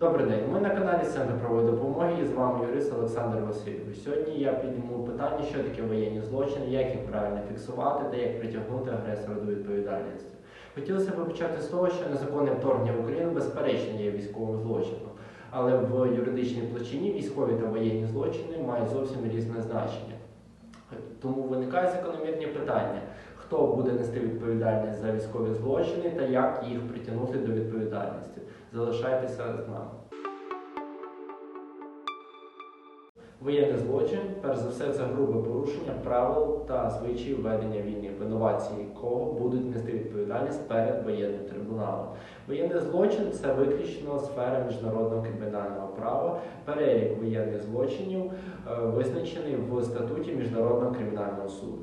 Добрий день, ми на каналі Центр правової допомоги і з вами юрист Олександр Васильович. Сьогодні я підніму питання, що таке воєнні злочини, як їх правильно фіксувати та як притягнути агресора до відповідальності. Хотілося б почати з того, що незаконне вторгнення в Україну безперечно є військовим злочином, але в юридичній площині військові та воєнні злочини мають зовсім різне значення. Тому виникає закономірні питання, хто буде нести відповідальність за військові злочини та як їх притягнути до відповідальності. Залишайтеся з нами. Воєнний злочин, перш за все, це грубе порушення правил та звичаїв ведення війни, винуватці якого будуть нести відповідальність перед воєнним трибуналом. Воєнний злочин це виключно сфера міжнародного кримінального права. Перелік воєнних злочинів е, визначений в статуті Міжнародного кримінального суду.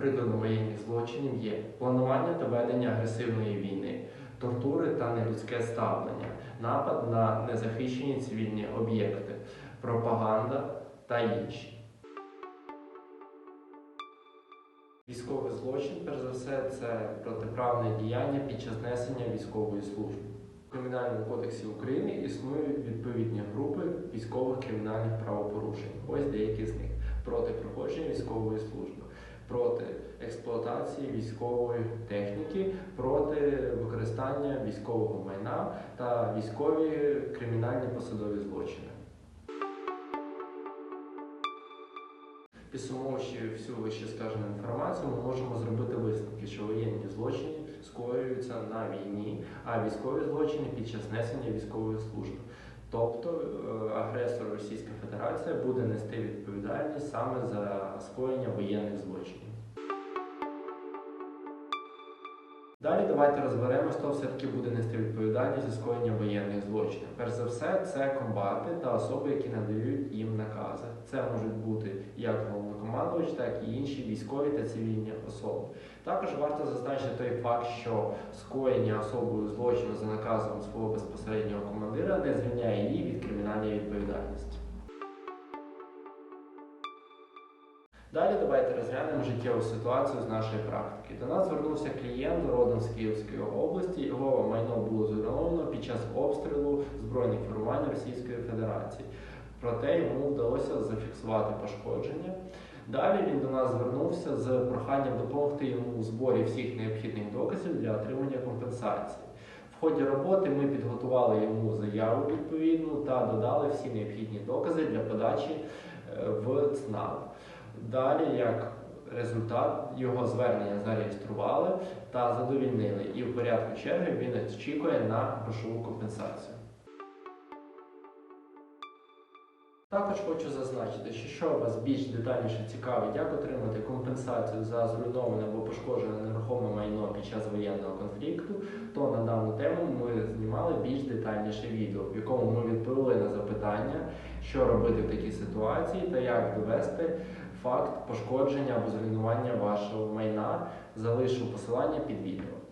Прикладом воєнних злочинів є планування та ведення агресивної війни, тортури та нелюдське ставлення, напад на незахищені цивільні об'єкти, пропаганда та інші. Військовий злочин, перш за все, це протиправне діяння під час несення військової служби. У Кримінальному кодексі України існують відповідні групи військових кримінальних правопорушень. Ось деякі з них проти проходження військової служби, проти експлуатації військової техніки, проти використання військового майна та військові кримінальні посадові злочини. Підсумовуючи всю вищескажену інформацію, ми можемо зробити висновки, що воєнні злочини скоюються на війні, а військові злочини під час несення військової служби. Тобто е, агресор Російська Федерація буде нести відповідальність саме за скоєння воєнних злочинів. Далі давайте розберемось, хто все-таки буде нести відповідальність за скоєння воєнних злочинів. Перш за все, це комбати та особи, які надають їм накази. Це можуть бути як головнокомандувач, так і інші військові та цивільні особи. Також варто зазначити той факт, що скоєння особою злочину за наказом свого безпосереднього командира не звільняє її від кримінальної відповідальності. Далі давайте розглянемо життєву ситуацію з нашої практики. До нас звернувся клієнт родом з Київської області. Його майно було зруйновано під час обстрілу збройних формувань Російської Федерації. Проте йому вдалося зафіксувати пошкодження. Далі він до нас звернувся з проханням допомогти йому у зборі всіх необхідних доказів для отримання компенсації. В ході роботи ми підготували йому заяву відповідну та додали всі необхідні докази для подачі е, в ЦНАП. Далі, як результат, його звернення зареєстрували та задовільнили, і в порядку черги він очікує на грошову компенсацію. Також хочу зазначити, що що вас більш детальніше цікавить, як отримати компенсацію за зруйноване або пошкоджене нерухоме майно під час воєнного конфлікту, то на дану тему ми знімали більш детальніше відео, в якому ми відповіли на запитання, що робити в такій ситуації та як довести факт пошкодження або зруйнування вашого майна. Залишу посилання під відео.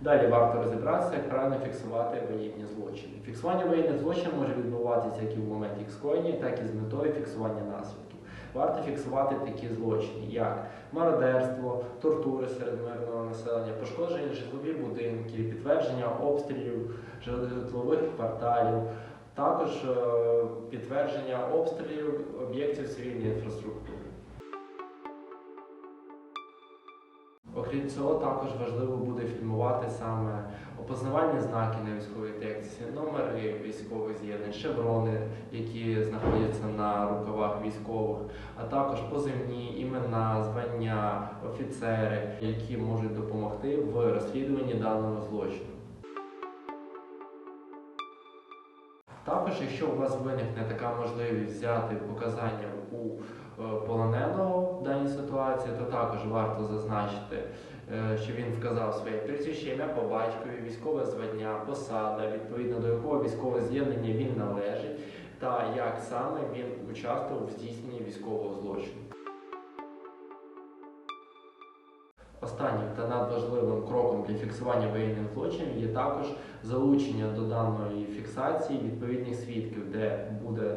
Далі варто розібратися, як правильно фіксувати воєнні злочини. Фіксування воєнних злочинів може відбуватися як і в момент скоєння, так і з метою фіксування наслідків. Варто фіксувати такі злочини, як мародерство, тортури серед мирного населення, пошкодження житлові будинки, підтвердження обстрілів житлових кварталів, також е, підтвердження обстрілів об'єктів цивільної інфраструктури. Окрім цього, також важливо буде фільмувати саме опознавальні знаки на військовій техніці, номери військових з'єднань, шеврони, які знаходяться на рукавах військових, а також позивні імена, звання, офіцери, які можуть допомогти в розслідуванні даного злочину. Також, якщо у вас виникне така можливість взяти показання у е, полоненого в ситуації, то також варто зазначити, е, що він вказав своє прізвище, ім'я по батькові, військове звання, посада, відповідно до якого військове з'єднання він належить, та як саме він участвував в здійсненні військового злочину. Останнім та надважливим кроком для фіксування воєнних злочинів є також залучення до даної фіксації відповідних свідків, де буде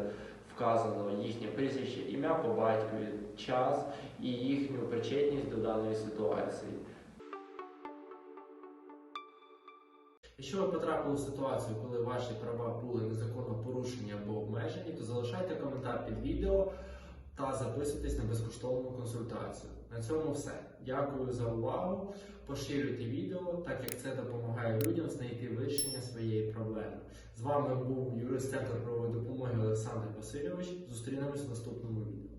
вказано їхнє прізвище, ім'я по батькові, час і їхню причетність до даної ситуації. Якщо ви потрапили в ситуацію, коли ваші права були незаконно порушені або обмежені, то залишайте коментар під відео та записуйтесь на безкоштовну консультацію. На цьому все. Дякую за увагу. Поширюйте відео, так як це допомагає людям знайти вищі. Вами був юрист Центр правової допомоги Олександр Васильович. Зустрінемось в наступному відео.